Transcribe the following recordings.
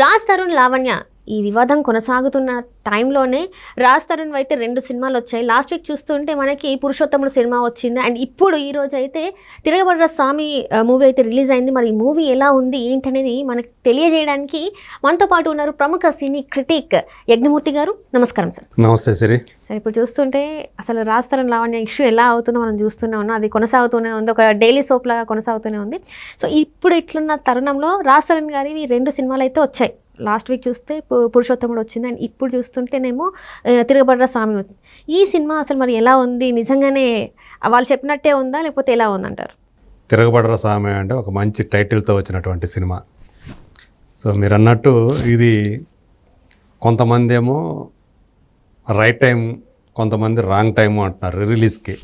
రాజ్ తరుణ్ లావణ్య ఈ వివాదం కొనసాగుతున్న టైంలోనే రాజ్ తరుణ్ అయితే రెండు సినిమాలు వచ్చాయి. లాస్ట్ వీక్ చూస్తుంటే మనకి పురుషోత్తముడు సినిమా వచ్చింది. అండ్ ఇప్పుడు ఈ రోజు అయితే తిరగబడ్ర స్వామి మూవీ అయితే రిలీజ్ అయింది. మరి ఈ మూవీ ఎలా ఉంది ఏంటనేది మనకి తెలియజేయడానికి మనతో పాటు ఉన్నారు ప్రముఖ సినీ క్రిటిక్ యజ్ఞమూర్తి గారు. నమస్కారం సార్. నమస్తే సిరి. సరే ఇప్పుడు చూస్తుంటే అసలు రాజ్ తరుణ్ లావణ్య ఇష్యూ ఎలా అవుతుందో మనం చూస్తూనే ఉన్నాం. అది కొనసాగుతూనే ఉంది. ఒక డైలీ సోప్ లాగా కొనసాగుతూనే ఉంది. సో ఇప్పుడు ఇట్లున్న తరుణంలో రాజ్ తరుణ్ గారివి రెండు సినిమాలు అయితే వచ్చాయి. లాస్ట్ వీక్ చూస్తే పురుషోత్తముడు వచ్చింది. అండ్ ఇప్పుడు చూస్తుంటేనేమో ఆ, తిరగబడ్ర స్వామి వచ్చింది. ఈ సినిమా అసలు మరి ఎలా ఉంది? నిజంగానే వాళ్ళు చెప్పినట్టే ఉందా? లేకపోతే ఎలా ఉందంటారు? తిరగబడర సామె అంటే ఒక మంచి టైటిల్తో వచ్చినటువంటి సినిమా. సో మీరు అన్నట్టు ఇది కొంతమంది ఏమో రైట్ టైం కొంతమంది రాంగ్ టైము అంటున్నారు రిలీజ్కి.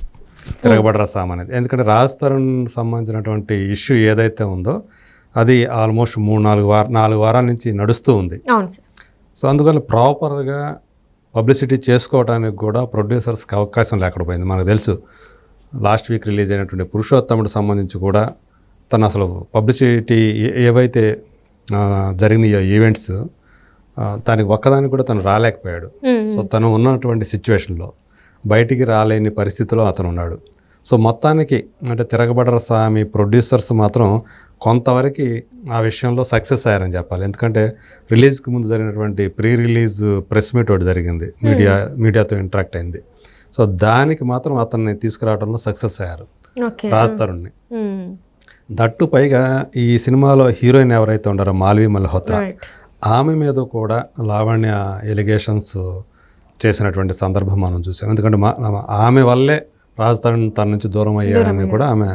తిరగబడర సామ్ అనేది. ఎందుకంటే రాజ్ తరుణ్ సంబంధించినటువంటి ఇష్యూ ఏదైతే ఉందో అది ఆల్మోస్ట్ మూడు నాలుగు వార నాలుగు వారాల నుంచి నడుస్తూ ఉంది. సో అందువల్ల ప్రాపర్గా పబ్లిసిటీ చేసుకోవడానికి కూడా ప్రొడ్యూసర్స్కి అవకాశం లేకుండా పోయింది మనకు తెలుసు లాస్ట్ వీక్ రిలీజ్ అయినటువంటి పురుషోత్తముడు సంబంధించి కూడా తను అసలు పబ్లిసిటీ ఏవైతే జరిగినాయో ఈవెంట్స్ దానికి ఒక్కదానికి కూడా తను రాలేకపోయాడు. సో తను ఉన్నటువంటి సిచ్యువేషన్లో బయటికి రాలేని పరిస్థితిలో అతను ఉన్నాడు సో మొత్తానికి అంటే తిరగబడర స్వామి ప్రొడ్యూసర్స్ మాత్రం కొంతవరకు ఆ విషయంలో సక్సెస్ అయ్యారని చెప్పాలి. ఎందుకంటే రిలీజ్కి ముందు జరిగినటువంటి ప్రీ రిలీజ్ ప్రెస్ మీట్ ఒకటి జరిగింది. మీడియా మీడియాతో ఇంటరాక్ట్ అయింది. సో దానికి మాత్రం అతన్ని తీసుకురావడంలో సక్సెస్ అయ్యారు. రాజ్ తరుణ్ని. దట్టు పైగా ఈ సినిమాలో హీరోయిన్ ఎవరైతే ఉన్నారో మాల్వి మల్హోత్రా ఆమె మీద కూడా లావణ్య ఎలిగేషన్స్ చేసినటువంటి సందర్భం మనం చూసాం. ఎందుకంటే మా ఆమె వల్లే రాజధాని తన నుంచి దూరం అయ్యారని కూడా ఆమె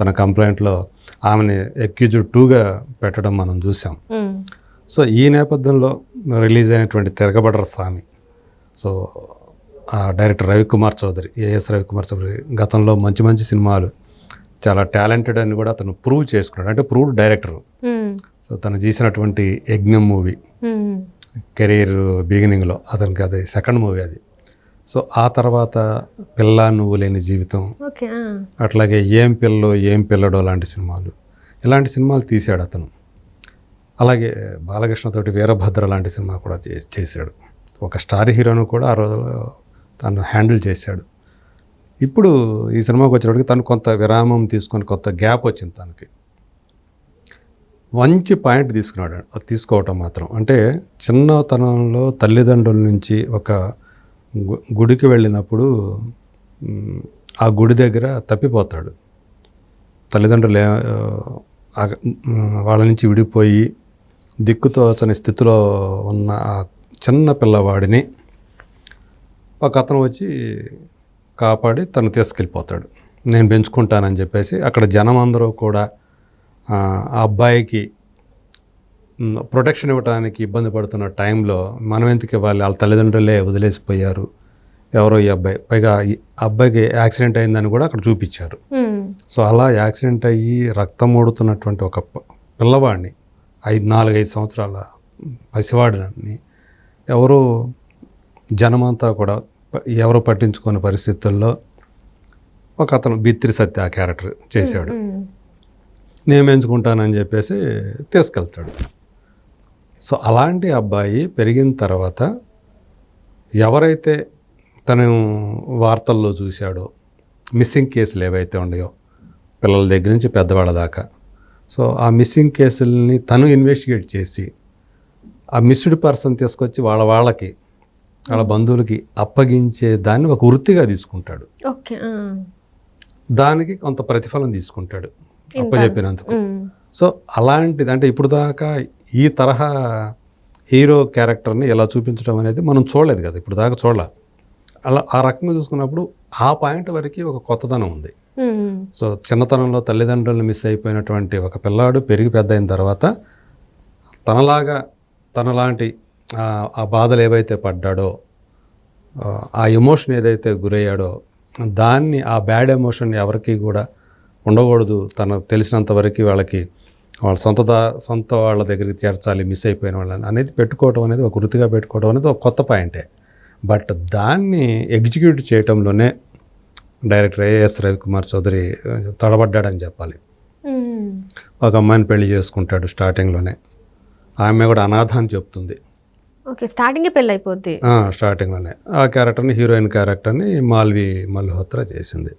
తన కంప్లైంట్లో ఆమెని ఎక్యూజ్డ్ టూగా పెట్టడం మనం చూసాం సో ఈ నేపథ్యంలో రిలీజ్ అయినటువంటి తిరగబడర స్వామి సో ఆ director Ravikumar Chowdary A S Ravikumar Chowdary గతంలో మంచి మంచి సినిమాలు చాలా టాలెంటెడ్ అని కూడా అతను ప్రూవ్ చేసుకున్నాడు. అంటే ప్రూవ్డ్ డైరెక్టర్. సో తను చేసినటువంటి యజ్ఞం మూవీ కెరీర్ బిగినింగ్లో అతనికి అది సెకండ్ మూవీ అది. సో ఆ తర్వాత పిల్ల నువ్వు లేని జీవితం. అట్లాగే ఏం పిల్లో ఏం పిల్లడో లాంటి సినిమాలు. ఇలాంటి సినిమాలు తీశాడు అతను. అలాగే బాలకృష్ణతోటి వీరభద్ర లాంటి సినిమా కూడా చేశాడు. ఒక స్టార్ హీరోను కూడా ఆ రోజుల్లో తను హ్యాండిల్ చేశాడు. ఇప్పుడు ఈ సినిమాకి వచ్చేటప్పటికి తను కొంత విరామం తీసుకొని కొంత గ్యాప్ వచ్చింది తనకి. మంచి పాయింట్ తీసుకున్నాడు. అది తీసుకోవటం మాత్రం. అంటే చిన్నతనంలో తల్లిదండ్రుల నుంచి ఒక గుడికి వెళ్ళినప్పుడు ఆ గుడి దగ్గర తప్పిపోతాడు. తల్లిదండ్రులు వాళ్ళ నుంచి విడిపోయి దిక్కుతోచని స్థితిలో ఉన్న ఆ చిన్న పిల్లవాడిని ఒక అతను వచ్చి కాపాడి తను తీసుకెళ్ళిపోతాడు. నేను పెంచుకుంటానని చెప్పేసి అక్కడ జనం అందరూ కూడా ఆ అబ్బాయికి ప్రొటెక్షన్ ఇవ్వడానికి ఇబ్బంది పడుతున్న టైంలో మనం ఎందుకు ఇవ్వాలి? వాళ్ళ తల్లిదండ్రులే వదిలేసిపోయారు. ఎవరో ఈ అబ్బాయి. పైగా అబ్బాయికి యాక్సిడెంట్ అయిందని కూడా అక్కడ చూపించారు. సో అలా యాక్సిడెంట్ అయ్యి రక్తం ఓడుతున్నటువంటి ఒక పిల్లవాడిని ఐదు నాలుగైదు సంవత్సరాల పసివాడిని ఎవరు జనమంతా కూడా ఎవరు పట్టించుకునే పరిస్థితుల్లో ఒక అతను బిత్రి సత్య ఆ క్యారెక్టర్ చేశాడు. నేను ఎంచుకుంటానని చెప్పేసి తీసుకెళ్తాడు. సో అలాంటి అబ్బాయి పెరిగిన తర్వాత ఎవరైతే తను వార్తల్లో చూశాడో మిస్సింగ్ కేసులు ఏవైతే ఉన్నాయో పిల్లల దగ్గర నుంచి పెద్దవాళ్ళ దాకా సో ఆ మిస్సింగ్ కేసుల్ని తను ఇన్వెస్టిగేట్ చేసి ఆ మిస్డ్ పర్సన్ తీసుకొచ్చి వాళ్ళ వాళ్ళకి వాళ్ళ బంధువులకి అప్పగించే దాన్ని ఒక వృత్తిగా తీసుకుంటాడు. ఓకే దానికి కొంత ప్రతిఫలం తీసుకుంటాడు అప్పచెప్పినందుకు సో అలాంటిది అంటే ఇప్పుడు దాకా ఈ తరహా హీరో క్యారెక్టర్ని ఎలా చూపించడం అనేది మనం చూడలేదు కదా ఇప్పుడు దాకా చూడాల. అలా ఆ రకంగా చూసుకున్నప్పుడు ఆ పాయింట్ వరకు ఒక కొత్తదనం ఉంది. సో చిన్నతనంలో తల్లిదండ్రులను మిస్ అయిపోయినటువంటి ఒక పిల్లాడు పెరిగి పెద్ద అయిన తర్వాత తనలాగా తనలాంటి ఆ- ఆ బాధలు ఏవైతే పడ్డాడో ఆ, ఆ ఎమోషన్ ఏదైతే గురయ్యాడో దాన్ని ఆ బ్యాడ్ ఎమోషన్ ఎవరికి కూడా ఉండకూడదు. తనకు తెలిసినంత వరకు వాళ్ళకి వాళ్ళ సొంత సొంత వాళ్ళ దగ్గరికి చేర్చాలి మిస్ అయిపోయిన వాళ్ళని అనేది పెట్టుకోవడం అనేది ఒక వృత్తిగా పెట్టుకోవడం అనేది ఒక కొత్త పాయింటే. బట్ దాన్ని execute చేయటంలోనే director A S Ravikumar Chowdary తడబడ్డాడని చెప్పాలి. ఒక అమ్మాయిని పెళ్ళి చేసుకుంటాడు స్టార్టింగ్లోనే. ఆ అమ్మాయి కూడా అనాథ అని చెప్తుంది. ఓకే స్టార్టింగే పెళ్ళి అయిపోద్ది స్టార్టింగ్లోనే. ఆ క్యారెక్టర్ని హీరోయిన్ క్యారెక్టర్ని మాల్వి మల్హోత్రా చేసింది.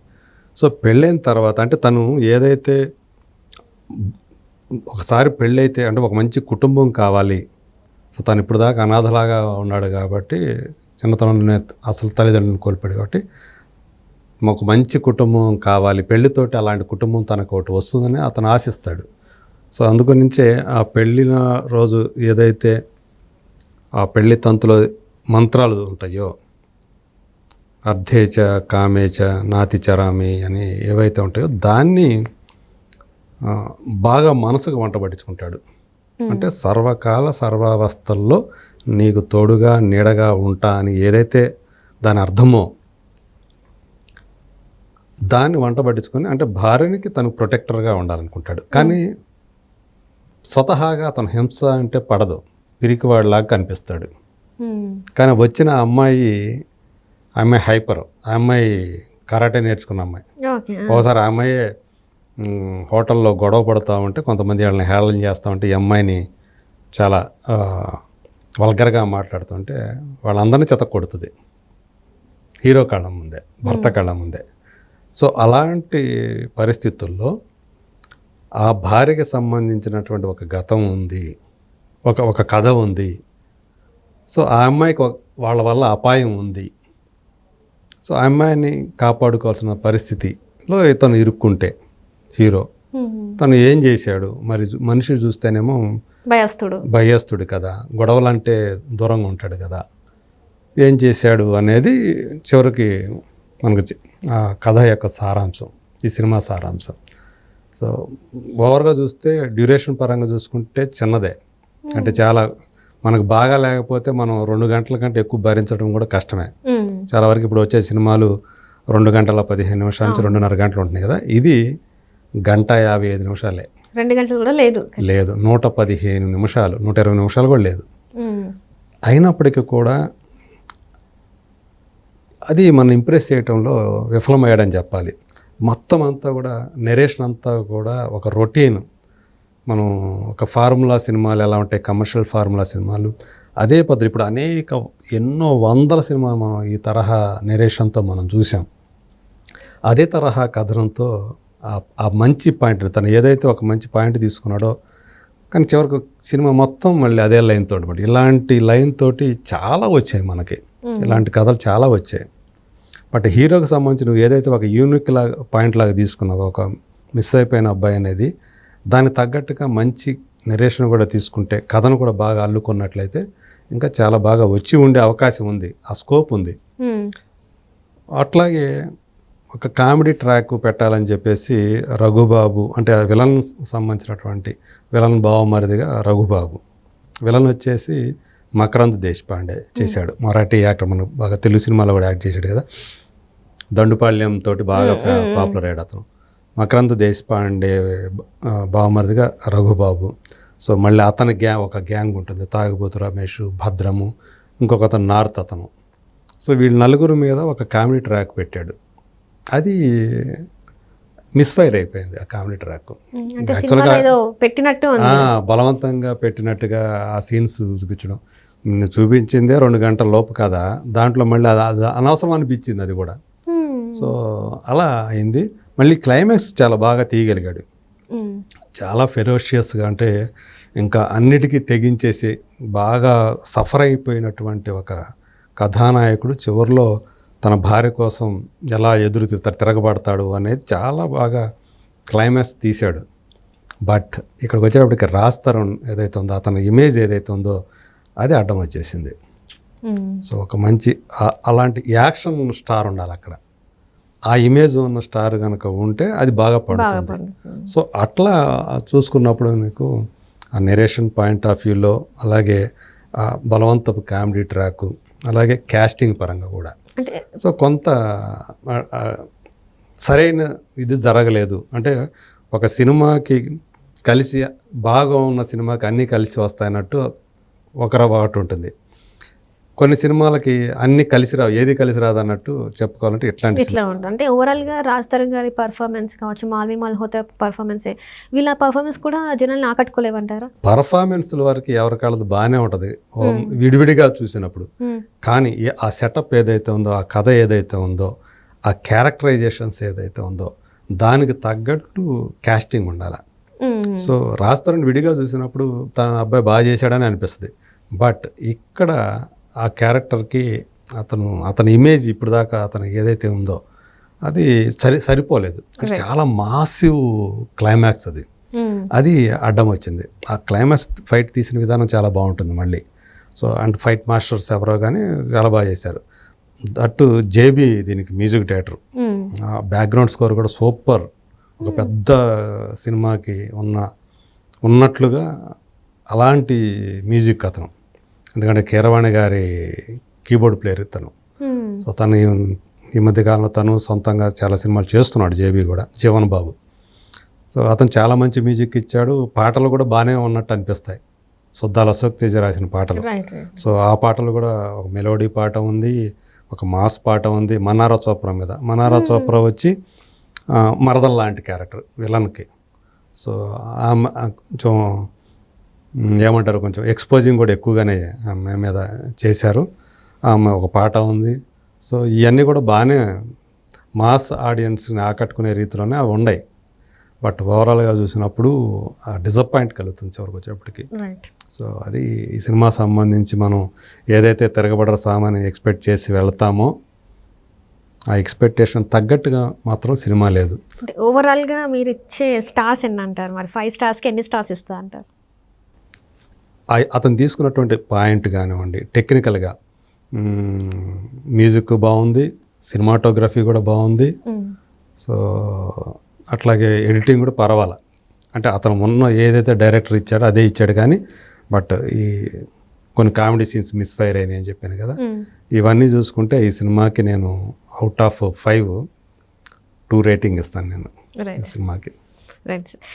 సో పెళ్ళైన తర్వాత అంటే తను ఏదైతే ఒకసారి పెళ్ళైతే అంటే ఒక మంచి కుటుంబం కావాలి. సో తను ఇప్పుడు దాకా అనాథలాగా ఉన్నాడు కాబట్టి చిన్నతనంలోనే అసలు తల్లిదండ్రులను కోల్పోయాడు కాబట్టి ఒక మంచి కుటుంబం కావాలి. పెళ్ళితోటి అలాంటి కుటుంబం తనకు ఒకటి వస్తుందని అతను ఆశిస్తాడు. సో అందుగురించే ఆ పెళ్ళిన రోజు ఏదైతే ఆ పెళ్ళి తంతులో మంత్రాలు ఉంటాయో అర్ధేచ కామేచ నాతి చరామి అని ఏవైతే ఉంటాయో దాన్ని బాగా మనసుకు వంట పట్టించుకుంటాడు. అంటే సర్వకాల సర్వావస్థల్లో నీకు తోడుగా నీడగా ఉంటా అని ఏదైతే దాని అర్థమో దాన్ని వంట పట్టించుకొని అంటే భార్యనికి తను ప్రొటెక్టర్గా ఉండాలనుకుంటాడు. కానీ స్వతహాగా అతను హింస అంటే పడదు. పిరికివాడిలాగా కనిపిస్తాడు. కానీ వచ్చిన అమ్మాయి అమ్మాయి హైపర్. ఆ అమ్మాయి కరాటే నేర్చుకున్న అమ్మాయి. ఒకసారి ఆ అమ్మాయి హోటల్లో గొడవ పడుతూ ఉంటే కొంతమంది వాళ్ళని హేళన చేస్తూ ఉంటే ఈ అమ్మాయిని చాలా వల్గర్గా మాట్లాడుతుంటే వాళ్ళందరినీ చెత్త కొడుతుంది. హీరో కళ్ళ ముందే భర్త కళ్ళ ముందే. సో అలాంటి పరిస్థితుల్లో ఆ భార్యకి సంబంధించినటువంటి ఒక గతం ఉంది ఒక ఒక కథ ఉంది. సో ఆ అమ్మాయికి వాళ్ళ వల్ల అపాయం ఉంది. సో ఆ అమ్మాయిని కాపాడుకోవాల్సిన పరిస్థితిలో ఇతను ఇరుక్కుంటే హీరో. తను ఏం చేశాడు? మరి మనిషి చూస్తేనేమో భయస్తుడు భయస్తుడు కదా. గొడవలంటే దూరంగా ఉంటాడు కదా. ఏం చేశాడు అనేది చివరికి మనకు కథ యొక్క సారాంశం ఈ సినిమా సారాంశం. సో ఓవర్గా చూస్తే డ్యూరేషన్ పరంగా చూసుకుంటే చిన్నదే. అంటే చాలా మనకు బాగా లేకపోతే మనం రెండు గంటల కంటే ఎక్కువ భరించడం కూడా కష్టమే. చాలా వరకు ఇప్పుడు వచ్చే సినిమాలు రెండు గంటల పదిహేను నిమిషాల నుంచి రెండున్నర గంటలు ఉంటున్నాయి కదా. ఇది గంట యాభై ఐదు నిమిషాలే. రెండు గంటలు కూడా లేదు. లేదు నూట పదిహేను నిమిషాలు నూట ఇరవై నిమిషాలు కూడా లేదు. అయినప్పటికీ కూడా అది మన ఇంప్రెస్ చేయటంలో విఫలమయ్యాడని చెప్పాలి. మొత్తం అంతా కూడా నెరేషన్ అంతా కూడా ఒక రొటీన్. మనం ఒక ఫార్ములా సినిమాలు ఎలా ఉంటాయి కమర్షియల్ ఫార్ములా సినిమాలు. అదే పద్ధతి ఇప్పుడు అనేక ఎన్నో వందల సినిమాలు మనం ఈ తరహా నెరేషన్తో మనం చూసాం. అదే తరహా కథనంతో ఆ- మంచి పాయింట్ తను ఏదైతే ఒక మంచి పాయింట్ తీసుకున్నాడో కానీ చివరికి సినిమా మొత్తం మళ్ళీ అదే లైన్ తోటి పడి ఇలాంటి లైన్ తోటి చాలా వచ్చాయి మనకి. ఇలాంటి కథలు చాలా వచ్చాయి. బట్ హీరోకి సంబంధించి నువ్వు ఏదైతే ఒక యూనిక్ లాగా పాయింట్ లాగా తీసుకున్నావో ఒక మిస్ అయిపోయిన అబ్బాయి అనేది దానికి తగ్గట్టుగా మంచి నెరేషన్ కూడా తీసుకుంటే కథను కూడా బాగా అల్లుకున్నట్లయితే ఇంకా చాలా బాగా వచ్చి ఉండే అవకాశం ఉంది. ఆ స్కోప్ ఉంది. అట్లాగే ఒక కామెడీ ట్రాక్ పెట్టాలని చెప్పేసి రఘుబాబు అంటే విలన్ సంబంధించినటువంటి విలన్ బావమరిదిగా రఘుబాబు. విలన్ వచ్చేసి మకరంద్ దేశపాండే చేశాడు. మరాఠీ యాక్టర్ మనకు బాగా తెలుగు సినిమాలో కూడా యాక్ట్ చేశాడు కదా. దండుపాళ్యం తోటి బాగా పాపులర్ అయ్యాడు అతను. మకరంద్ దేశపాండే బావమరిదిగా రఘుబాబు. సో మళ్ళీ అతని గ్యాంగ్ ఒక గ్యాంగ్ ఉంటుంది తాగుబోతు రమేష్ భద్రము ఇంకొక అతను నార్త్ అతను. సో వీళ్ళ నలుగురు మీద ఒక కామెడీ ట్రాక్ పెట్టాడు. అది మిస్ఫైర్ అయిపోయింది ఆ కామెడీ ట్రాక్. ఆ, బలవంతంగా పెట్టినట్టుగా ఆ సీన్స్ చూపించడం. చూపించిందే రెండు గంటల లోపు కదా దాంట్లో మళ్ళీ అది అనవసరం అనిపించింది అది కూడా. సో అలా అయింది. మళ్ళీ క్లైమాక్స్ చాలా బాగా తీయగలిగాడు. చాలా ఫెరోషియస్గా అంటే ఇంకా అన్నిటికీ తెగించేసి బాగా సఫర్ అయిపోయినటువంటి ఒక కథానాయకుడు చివరిలో తన భార్య కోసం ఎలా ఎదురు తిరగబడతాడు అనేది చాలా బాగా క్లైమాక్స్ తీశాడు బట్ ఇక్కడికి వచ్చేటప్పటికి రాస్తరం ఏదైతే ఉందో అతని ఇమేజ్ ఏదైతే ఉందో అది అడ్డం వచ్చేసింది. సో ఒక మంచి అలాంటి యాక్షన్ స్టార్ ఉండాలి అక్కడ ఆ ఇమేజ్ ఉన్న స్టార్ కనుక ఉంటే అది బాగా పడుతుంది. సో అట్లా చూసుకున్నప్పుడు మీకు ఆ నెరేషన్ పాయింట్ ఆఫ్ వ్యూలో అలాగే ఆ బలవంతపు కామెడీ ట్రాక్ అలాగే క్యాస్టింగ్ పరంగా కూడా. అంటే సో కొంత సరైన ఇది జరగలేదు. అంటే ఒక సినిమాకి కలిసి బాగా ఉన్న సినిమాకి అన్నీ కలిసి వస్తాయన్నట్టు ఒకర ఒకటి ఉంటుంది. కొన్ని సినిమాలకి అన్ని కలిసి రావు ఏది కలిసి రాదు అన్నట్టు చెప్పుకోవాలంటే ఇట్లాంటి ఇట్లా ఉంటుంది. అంటే ఓవరాల్గా రాజ్ తరుణ్ గారి పర్ఫార్మెన్స్ కావచ్చు మాల్వి మల్హోత్రా పర్ఫార్మెన్సే వీళ్ళ పర్ఫార్మెన్స్ కూడా జనాల్ని ఆకట్టుకోలేవంటారా? పర్ఫార్మెన్స్ వరకు ఎవరికాళ్ళది బాగానే ఉంటుంది. విడివిడిగా చూసినప్పుడు. కానీ ఆ సెటప్ ఏదైతే ఉందో ఆ కథ ఏదైతే ఉందో ఆ క్యారెక్టరైజేషన్స్ ఏదైతే ఉందో దానికి తగ్గట్టు కాస్టింగ్ ఉండాలి. సో రాస్తారని విడిగా చూసినప్పుడు తన అబ్బాయి బాగా చేశాడని అనిపిస్తుంది. బట్ ఇక్కడ ఆ క్యారెక్టర్కి అతను అతని ఇమేజ్ ఇప్పుడు దాకా అతను ఏదైతే ఉందో అది సరి సరిపోలేదు. అంటే చాలా మాసివ్ క్లైమాక్స్ అది. మ్మ్. అది అడ్డం వచ్చింది. ఆ క్లైమాక్స్ ఫైట్ తీసిన విధానం చాలా బాగుంటుంది మళ్ళీ. సో అండ్ ఫైట్ మాస్టర్స్ ఎవరో కానీ చాలా బాగా చేశారు. అటు జేబీ దీనికి మ్యూజిక్ డైరెక్టర్. ఆ బ్యాక్గ్రౌండ్ స్కోర్ కూడా సూపర్. ఒక పెద్ద సినిమాకి ఉన్న ఉన్నట్లుగా అలాంటి మ్యూజిక్ అతను. ఎందుకంటే కీరవాణి గారి కీబోర్డ్ ప్లేయర్ ఇతను. మ్మ్. సో తను ఈ- ఈ మధ్యకాలంలో తను సొంతంగా చాలా సినిమాలు చేస్తున్నాడు జేబీ కూడా జీవన్ బాబు. సో అతను చాలా మంచి మ్యూజిక్ ఇచ్చాడు. పాటలు కూడా బాగానే ఉన్నట్టు అనిపిస్తాయి. సుద్దాల అశోక్ తేజ రాసిన పాటలు. సో ఆ పాటలు కూడా ఒక మెలోడీ పాట ఉంది ఒక మాస్ పాట ఉంది మనారా చోప్రా మీద. మనారా చోప్రా వచ్చి మరదల్ లాంటి క్యారెక్టర్ విలన్కి. సో కొంచెం ఏమంటారు కొంచెం ఎక్స్పోజింగ్ కూడా ఎక్కువగానే ఆమె మీద చేశారు. ఆమె ఒక పాట ఉంది. సో ఇవన్నీ కూడా బాగానే మాస్ ఆడియన్స్ని ఆకట్టుకునే రీతిలోనే అవి ఉన్నాయి. బట్ ఓవరాల్గా చూసినప్పుడు డిసప్పాయింట్ కలుగుతుంది చివరికి వచ్చేప్పటికి. సో అది ఈ సినిమా సంబంధించి మనం ఏదైతే తిరగబడర సామాన్ని ఎక్స్పెక్ట్ చేసి వెళ్తామో ఆ ఎక్స్పెక్టేషన్ తగ్గట్టుగా మాత్రం సినిమా లేదు. ఓవరాల్గా మీరు ఇచ్చే స్టార్స్ ఎన్ని అంటారు మరి ఫైవ్ స్టార్స్కి ఎన్ని స్టార్స్ ఇస్తా అంటారు? అతను తీసుకున్నటువంటి పాయింట్ కానివ్వండి టెక్నికల్గా మ్యూజిక్ బాగుంది సినిమాటోగ్రఫీ కూడా బాగుంది. సో అట్లాగే ఎడిటింగ్ కూడా పర్వాల. అంటే అతను ఉన్న ఏదైతే డైరెక్టర్ ఇచ్చాడో అదే ఇచ్చాడు కానీ బట్ ఈ కొన్ని కామెడీ సీన్స్ మిస్ ఫైర్ అయినాయి అని చెప్పాను కదా. ఇవన్నీ చూసుకుంటే ఈ సినిమాకి నేను out of five two rating ఇస్తాను నేను. సినిమాకి. రైట్